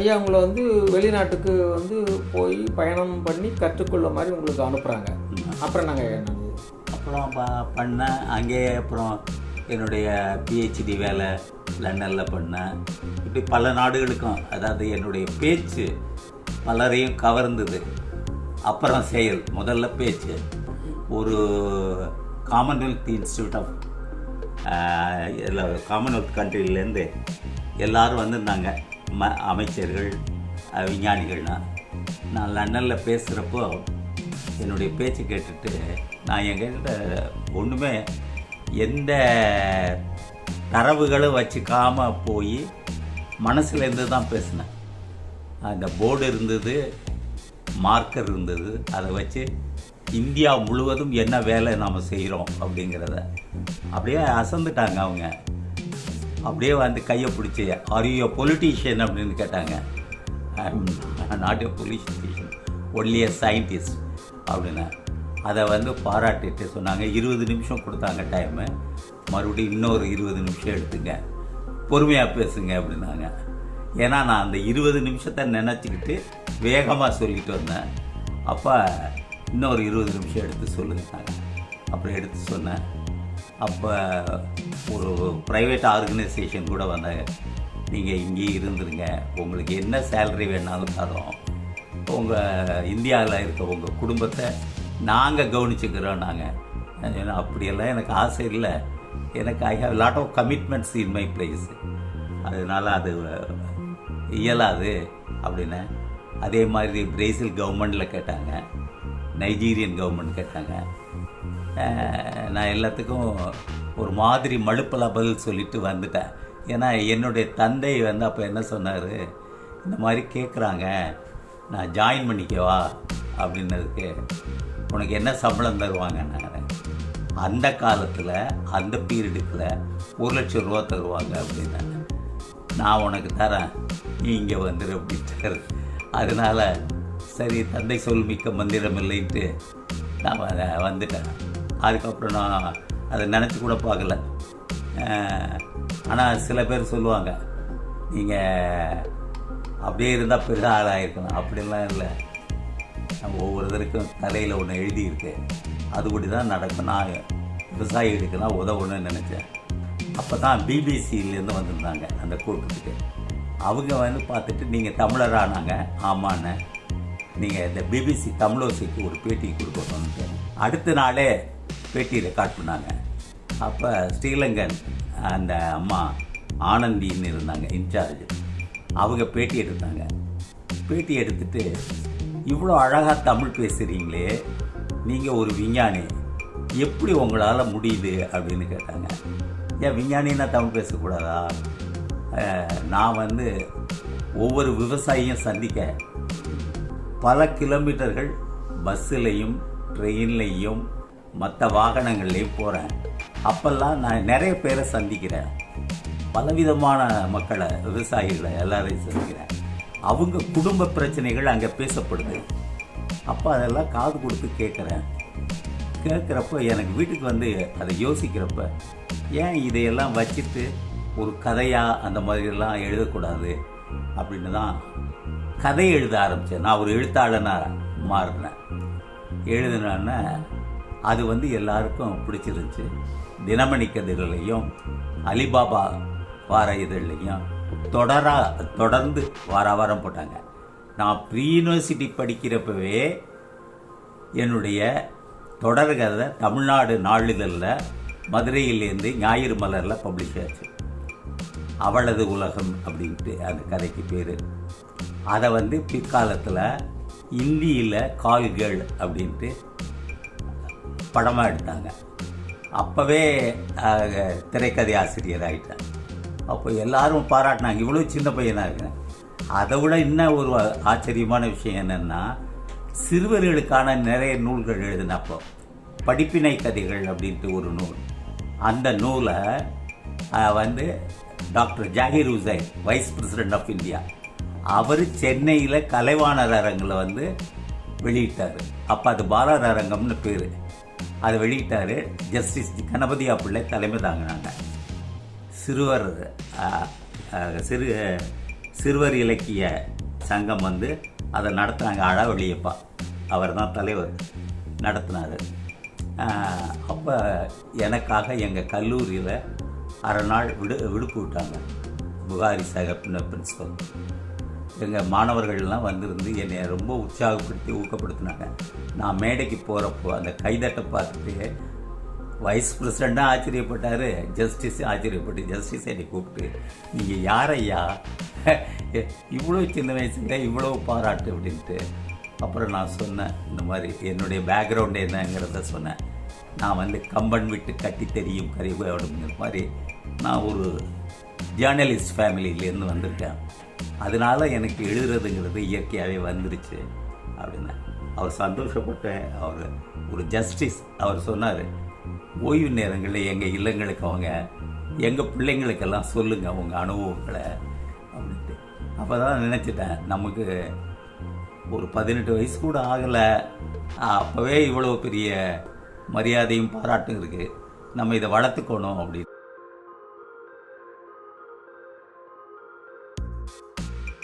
ஐயா உங்களை வந்து வெளிநாட்டுக்கு வந்து போய் பயணம் பண்ணி கற்றுக்கொள்ள மாதிரி உங்களுக்கு அனுப்புகிறாங்க அப்புறம் நாங்கள் என்னது? அப்புறம் ப பண்ணேன். அங்கேயே அப்புறம் என்னுடைய பிஹெச்டி வேலை லண்டனில் பண்ணேன். இப்படி பல நாடுகளுக்கும் அதாவது என்னுடைய பேச்சு பலரையும் கவர்ந்தது. அப்புறம் செயல் முதல்ல பேச்சு. ஒரு காமன்வெல்த் இன்ஸ்டியூட் ஆஃப் காமன்வெல்த் கண்ட்ரிலேருந்து எல்லோரும் வந்திருந்தாங்க. ம அமைச்சர்கள் அஹ், விஞ்ஞானிகள்னா நான் லண்டனில் பேசுகிறப்போ என்னுடைய பேச்சு கேட்டுட்டு நான் எங்கிட்ட ஒன்றுமே எந்த தரவுகளும் வச்சுக்காம போய் மனசுலேருந்து தான் பேசினேன். அந்த போர்டு இருந்தது மார்க்கர் இருந்தது அதை வச்சு இந்தியா முழுவதும் என்ன வேலை நாம் செய்கிறோம் அப்படிங்கிறத. அப்படியே அசந்துட்டாங்க அவங்க. அப்படியே வந்து கையை பிடிச்சி ஆர் யூ பொலிட்டீஷியன் அப்படின்னு கேட்டாங்க. Not a politician only a scientist அப்படின்னு. அதை வந்து பாராட்டிட்டு சொன்னாங்க. இருபது நிமிஷம் கொடுத்தாங்க டைமு மறுபடியும் இன்னொரு இருபது நிமிஷம் எடுத்துங்க. பொறுமையாக பேசுங்க அப்படின்னாங்க. ஏன்னா நான் அந்த இருபது நிமிஷத்தை நினச்சிக்கிட்டு வேகமாக சொல்லிட்டு வந்தேன். அப்போ இன்னொரு இருபது நிமிஷம் எடுத்து சொல்லுங்க. அப்புறம் எடுத்து சொன்னேன். அப்போ ஒரு ப்ரைவேட் ஆர்கனைசேஷன் கூட வந்தாங்க நீங்கள் இங்கேயே இருந்துருங்க. உங்களுக்கு என்ன சேலரி வேணாலும் தரோம். உங்கள் இந்தியாவில் இருக்க உங்கள் குடும்பத்தை நாங்கள் கவனிச்சுக்கிறோம் நாங்கள் ஏன்னா அப்படியெல்லாம் எனக்கு ஆசை இல்லை. எனக்கு I have lot of commitments in my place அதனால் அது இயலாது அப்படின்னு. அதே மாதிரி பிரேசில் கவர்மெண்டில் கேட்டாங்க. நைஜீரியன் கவர்மெண்ட் கேட்டாங்க. நான் எல்லாத்துக்கும் ஒரு மாதிரி மழுப்பலாக பதில் சொல்லிட்டு வந்துட்டேன். ஏன்னா என்னுடைய தந்தை வந்து அப்போ என்ன சொன்னார்? இந்த மாதிரி கேட்குறாங்க நான் ஜாயின் பண்ணிக்கவா? அப்படின்னதுக்கு உனக்கு என்ன சம்பளம் தருவாங்கன்னாங்க அந்த காலத்தில் அந்த பீரியடுக்கில் ஒரு லட்சம் ரூபா தருவாங்க அப்படின்னாங்க நான் உனக்கு தரேன். நீ இங்கே வந்துடு அப்படின்ட்டார். அதனால் சரி தந்தை சொல் மிக்க மந்திரம் இல்லைன்ட்டு நான் வந்துட்டேன். அதுக்கப்புறம் நான் அதை நினச்சி கூட பார்க்கல. ஆனால் சில பேர் சொல்லுவாங்க நீங்கள் அப்படியே இருந்தால் பெரிய ஆளாயிருக்கணும். அப்படிலாம் இல்லை. நம்ம ஒவ்வொருத்தருக்கும் தலையில் ஒன்று எழுதியிருக்கு. அதுபடி தான் நடக்கும். நான் விவசாயிகளுக்கெல்லாம் உதவணும்னு நினச்சேன். அப்போ தான் பிபிசியிலேருந்து வந்திருந்தாங்க அந்த கூட்டத்துக்கு. அவங்க வந்து பார்த்துட்டு நீங்கள் தமிழரானாங்க. ஆமாண்ண. நீங்கள் இந்த பிபிசி தமிழோசிக்கு ஒரு பேட்டி கொடுக்கணும்னு. அடுத்த நாளே பேட்டி ரெக்கார்ட் பண்ணாங்க. அப்போ ஸ்ரீலங்கன் அந்த அம்மா ஆனந்தின்னு இருந்தாங்க இன்சார்ஜ். அவங்க பேட்டி எடுத்தாங்க. பேட்டி எடுத்துட்டு இவ்வளோ அழகாக தமிழ் பேசுகிறீங்களே நீங்கள் ஒரு விஞ்ஞானி. எப்படி உங்களால் முடியுது? அப்படின்னு கேட்டாங்க. ஏன் விஞ்ஞானின்னா தமிழ் பேசக்கூடாதா? நான் வந்து ஒவ்வொரு விவசாயியும் சந்திக்க பல கிலோமீட்டர்கள் பஸ்ஸுலேயும் ட்ரெயின்லேயும் மற்ற வாகனங்கள்லேயும் போகிறேன் அப்போல்லாம் நான் நிறைய பேரை சந்திக்கிறேன். பலவிதமான மக்களை விவசாயிகளை எல்லாரையும் சந்திக்கிறேன். அவங்க குடும்ப பிரச்சனைகள் அங்கே பேசப்படுது. அப்போ அதெல்லாம் காது கொடுத்து கேட்குறேன் கேட்குறப்ப எனக்கு வீட்டுக்கு வந்து அதை யோசிக்கிறப்ப ஏன் இதையெல்லாம் வச்சுட்டு ஒரு கதையாக அந்த மாதிரிலாம் எழுதக்கூடாது? அப்படின்னு தான் கதை எழுத ஆரம்பித்தேன் நான் ஒரு எழுத்தாளனாக மாறினேன். எழுதுனேன்னா அது வந்து எல்லாருக்கும் பிடிச்சிருந்துச்சு. தினமணி கதிரிலையும் அலிபாபா வார இதழ்லையும் தொடராக தொடர்ந்து வார வாரம் போட்டாங்க. நான் ப்ரீ யூனிவர்சிட்டி படிக்கிறப்பவே என்னுடைய தொடர்கதை தமிழ்நாடு நாளிதழில் மதுரையிலேருந்து ஞாயிறு மலரில் பப்ளிஷ் ஆச்சு. அவளது உலகம் அப்படின்ட்டு அந்த கதைக்கு பேர். அதை வந்து பிற்காலத்தில் இந்தியில் கால்கள் அப்படின்ட்டு படமாக எடுத்தாங்க. அப்போவே திரைக்கதை ஆசிரியர் ஆகிட்டேன் அப்போ எல்லாரும் பாராட்டினாங்க. இவ்வளோ சின்ன பையனாக இருக்கேன். அதை விட இன்னும் ஒரு ஆச்சரியமான விஷயம் என்னென்னா சிறுவர்களுக்கான நிறைய நூல்கள் எழுதினப்போ படிப்பினை கதைகள் அப்படின்ட்டு ஒரு நூல். அந்த நூலை வந்து doctor Zakir Hussain vice president of India அவர் சென்னையில் கலைவாணர் அரங்கில் வந்து வெளியிட்டார். அப்போ அது பாலர் அரங்கம்னு பேர். அதை வெளியிட்டார் ஜஸ்டிஸ் கணபதியா பிள்ளை தலைமை தாங்கினாங்க. சிறுவர் சிறு சிறுவர் இலக்கிய சங்கம் வந்து அதை நடத்துனாங்க அழவழியப்பா. அவர் தான் தலைவர் நடத்தினார். அப்போ எனக்காக எங்கள் கல்லூரியில் அரை நாள் விடு விடுப்பு விட்டாங்க. புகாரி சாஹிப்னு பிரின்ஸிபல் எங்கள் மாணவர்கள்லாம் வந்திருந்து என்னை ரொம்ப உற்சாகப்படுத்தி ஊக்கப்படுத்தினாங்க. நான் மேடைக்கு போகிறப்போ அந்த கைதட்டை பார்த்துட்டு வைஸ் பிரசிடண்ட்டாக ஆச்சரியப்பட்டார் ஜஸ்டிஸ் ஆச்சரியப்பட்டு ஜஸ்டிஸ் என்னை கூப்பிட்டு நீங்கள் யாரையா இவ்வளோ சின்ன வயசுங்க இவ்வளோ பாராட்டு அப்படின்ட்டு. அப்புறம் நான் சொன்னேன் இந்த மாதிரி என்னுடைய பேக்ரவுண்ட் என்னங்கிறத சொன்னேன். நான் வந்து கம்பன் விட்டு கட்டி தெரியும் கறிவு அப்படிங்கிற மாதிரி நான் ஒரு ஜேர்னலிஸ்ட் ஃபேமிலியிலேருந்து வந்திருக்கேன். அதனால எனக்கு எழுதுறதுங்கிறது இயற்கையாகவே வந்துருச்சு அப்படின்னு அவர் சந்தோஷப்பட்ட அவர் ஒரு ஜஸ்டிஸ் அவர் சொன்னார் ஓய்வு நேரங்களில் எங்கள் இல்லங்களுக்கு அவங்க எங்கள் பிள்ளைங்களுக்கெல்லாம் சொல்லுங்கள் அவங்க அனுபவங்களை அப்படின்ட்டு. அப்போ தான் நினச்சிட்டேன் நமக்கு ஒரு பதினெட்டு வயசு கூட ஆகலை. அப்போவே இவ்வளோ பெரிய மரியாதையும் பாராட்டும் இருக்குது நம்ம இதை வளர்த்துக்கணும் அப்படின்னு.